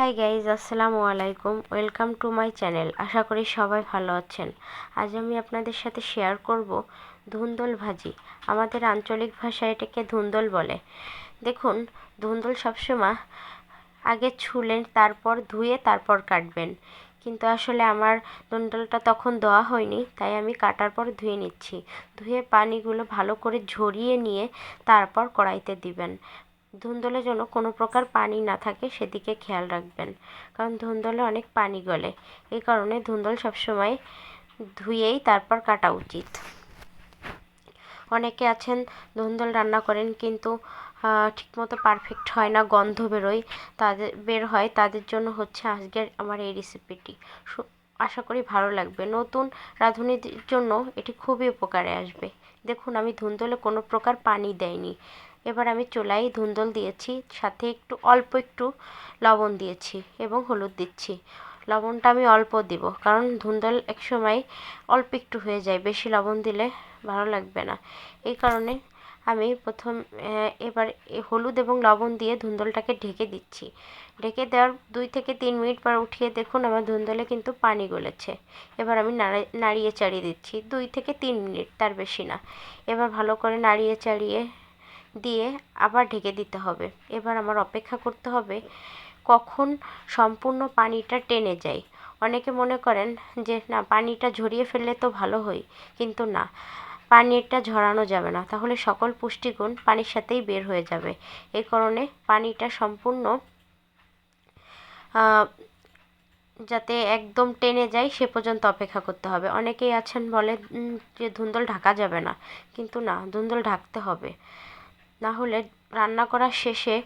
High guys আসসালামু আলাইকুম। Welcome to my channel আশা করি সবাই ভালো আছেন। আজ আমি আপনাদের সাথে শেয়ার করব ধুন্দল ভাজি। আমাদের আঞ্চলিক ভাষায় এটাকে ধুন্দল বলে। দেখুন, ধুন্দল সবসময় আগে ছুলেন, তারপর ধুয়ে, তারপর কাটবেন। কিন্তু আসলে আমার ধুন্দলটা তখন দেওয়া হয়নি, তাই আমি কাটার পর ধুয়ে নিচ্ছি। ধুয়ে পানিগুলো ভালো করে ঝরিয়ে নিয়ে তারপর কড়াইতে দিবেন। ধুন্দলে যেন কোনো প্রকার পানি না থাকে, সেদিকে খেয়াল রাখবেন। কারণ ধুন্দলে অনেক পানি গলে। এই কারণে ধুন্দল সবসময় ধুয়েই তারপর কাটা উচিত। অনেকে আছেন, ধুন্দল রান্না করেন কিন্তু ঠিকমতো পারফেক্ট হয় না, গন্ধ বেরোয়। তাদের, বের হয়। তাদের জন্য হচ্ছে আজকের আমার এই রেসিপিটি আশা করি ভালো লাগবে। নতুন রাঁধুনির জন্য এটি খুবই উপকারে আসবে। দেখুন, আমি ধুন্দলে কোনো প্রকার পানি দেয়নি এবার আমি চুলায় ধুন্দল দিয়েছি, সাথে একটু, অল্প একটু লবণ দিয়েছি এবং হলুদ দিচ্ছি। লবণটা আমি অল্প দিব, কারণ ধুন্দল একসময় অল্প একটু হয়ে যায়, বেশি লবণ দিলে ভালো লাগবে না। এই কারণে আমি প্রথম এবার হলুদ এবং লবণ দিয়ে ধুন্দলটাকে ঢেকে দিচ্ছি। ঢেকে দেওয়ার দুই থেকে তিন মিনিট পর উঠিয়ে দেখুন আমার ধুন্দলে কিন্তু পানি গলেছে। এবার আমি নাড়িয়ে চাড়িয়ে দিচ্ছি। দুই থেকে তিন মিনিট, তার বেশি না। এবার ভালো করে নাড়িয়ে চাড়িয়ে দিয়ে আবার ঢেকে দিতে হবে। এবার আমার অপেক্ষা করতে হবে কখন সম্পূর্ণ পানিটা টেনে যায়। অনেকে মনে করেন যে, না, পানিটা ঝরিয়ে ফেললে তো ভালো হয়। কিন্তু না। পানিটা ঝরানো যাবে না। তাহলে সকল পুষ্টিগুণ পানির সাথেই বের হয়ে যাবে। এ কারণে পানিটা সম্পূর্ণ যাতে একদম টেনে যায় সে পর্যন্ত অপেক্ষা করতে হবে। অনেকেই আছেন বলে যে ধুন্দল ঢাকা যাবে না। কিন্তু না, ধুন্দল ঢাকতে হবে। না হলে রান্না করার শেষে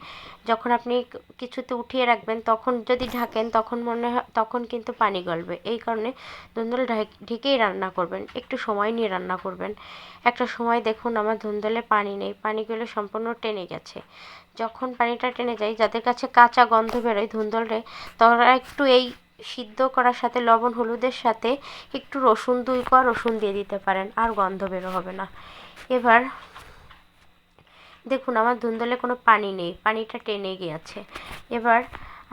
যখন আপনি কিছুতে উঠিয়ে রাখবেন, তখন যদি ঢাকেন, তখন মনে হয়, তখন কিন্তু পানি গলবে। এই কারণে ধুন্দল ঢেকেই রান্না করবেন। একটু সময় নিয়ে রান্না করবেন। একটা সময় দেখুন, আমার ধুন্দলে পানি নেই। পানিগুলো সম্পূর্ণ টেনে গেছে। যখন পানিটা টেনে যায়, যাদের কাছে কাঁচা গন্ধ বেরোয় ধুন্দলে, তারা একটু এই সিদ্ধ করার সাথে লবণ, হলুদের সাথে একটু রসুন, দুই কোয়া রসুন দিয়ে দিতে পারেন। আর গন্ধ বেরো হবে না। এবার দেখুন, আমার ধুন্দলে কোনো পানি নেই, পানিটা টেনে গিয়েছে। এবার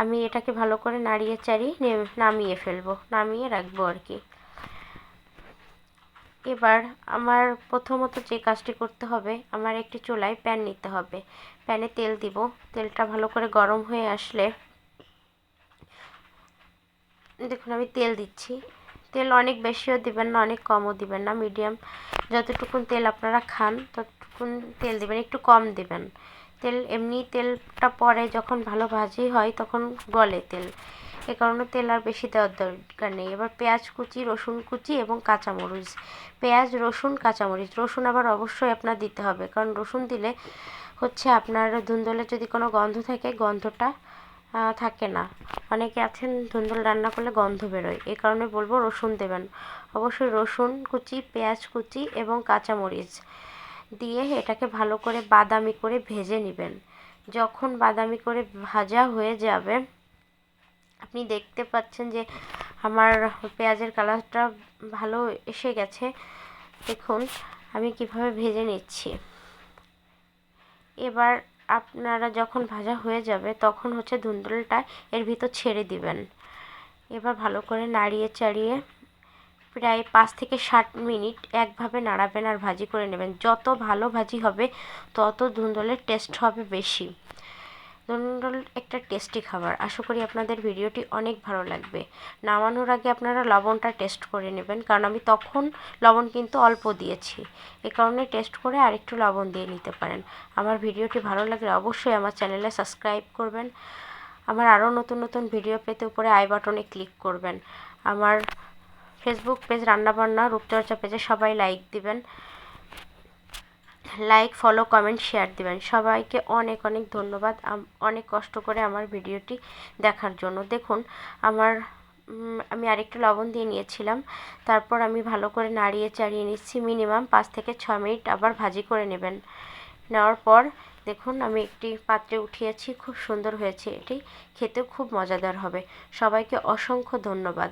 আমি এটাকে ভালো করে নাড়িয়ে চাড়িয়ে নামিয়ে ফেলব, নামিয়ে রাখব আর কি। এবার আমার প্রথমত যে কাজটি করতে হবে, আমার একটি চুলায় প্যান নিতে হবে। প্যানে তেল দিব, তেলটা ভালো করে গরম হয়ে আসলে, দেখুন আমি তেল দিচ্ছি। তেল অনেক বেশিও দিবেন না, অনেক কমও দিবেন না। মিডিয়াম যতটুকুন তেল আপনারা খান তত স্পুন তেল দেবেন, একটু কম দেবেন। তেল, এমনি তেলটা পরে যখন ভালো ভাজি হয় তখন গলে তেল। এ কারণে তেল আর বেশি দেওয়ার দরকার নেই। এবার পেঁয়াজ কুচি, রসুন কুচি এবং কাঁচামরিচ। পেঁয়াজ, রসুন, কাঁচামরিচ। রসুন আবার অবশ্যই আপনার দিতে হবে। কারণ রসুন দিলে হচ্ছে আপনার ধুন্দলে যদি কোনো গন্ধ থাকে, গন্ধটা থাকে না। অনেকে আছেন ধুন্দুল রান্না করলে গন্ধ বেরোয়। এ কারণে বলব রসুন দেবেন। অবশ্যই রসুন, কুচি, পেঁয়াজ কুচি এবং কাঁচামরিচ দিয়ে এটাকে ভালো করে বাদামি করে ভেজে নেবেন। যখন বাদামি করে ভাজা হয়ে যাবে, আপনি দেখতে পাচ্ছেন যে আমার পেঁয়াজের কালারটা ভালো এসে গেছে। দেখুন, আমি কীভাবে ভেজে নিচ্ছি। এবার আপনারা যখন ভাজা হয়ে যাবে, তখন হচ্ছে ধুন্দুলটা এর ভিতর ছেড়ে দিবেন। এবার ভালো করে নাড়িয়ে চাড়িয়ে প্রায় পাঁচ থেকে ষাট মিনিট একভাবে নাড়াবেন আর ভাজি করে নেবেন। যত ভালো ভাজি হবে, তত ধুন্দলের টেস্ট হবে বেশি। ধুন্দল একটা টেস্টি খাবার। আশা করি আপনাদের ভিডিওটি অনেক ভালো লাগবে। নামানোর আগে আপনারা লবণটা টেস্ট করে নেবেন, কারণ আমি তখন লবণ কিন্তু অল্প দিয়েছি। এ কারণে টেস্ট করে আরেকটু লবণ দিয়ে নিতে পারেন। আমার ভিডিওটি ভালো লাগলে অবশ্যই আমার চ্যানেলে সাবস্ক্রাইব করবেন। আমার আরও নতুন নতুন ভিডিও পেতে উপরে আই বাটনে ক্লিক করবেন। আমার ফেসবুক পেজ রান্নাবান্না রূপচর্চা পেজে সবাই লাইক দিবেন। লাইক ফলো কমেন্ট শেয়ার দিবেন। সবাইকে অনেক অনেক ধন্যবাদ। অনেক কষ্ট করে আমার ভিডিওটি দেখার জন্য। দেখুন, আমার আমি আরেকটু লবণ দিয়ে নিয়েছিলাম। তারপর আমি ভালো করে নাড়িয়ে চাড়িয়ে নিচ্ছি। মিনিমাম পাঁচ থেকে ছ মিনিট আবার ভাজি করে নেবেন। নেওয়ার পর দেখুন, আমি একটি পাত্রে উঠিয়েছি। খুব সুন্দর হয়েছে এটি। খেতেও খুব মজাদার হবে। সবাইকে অসংখ্য ধন্যবাদ।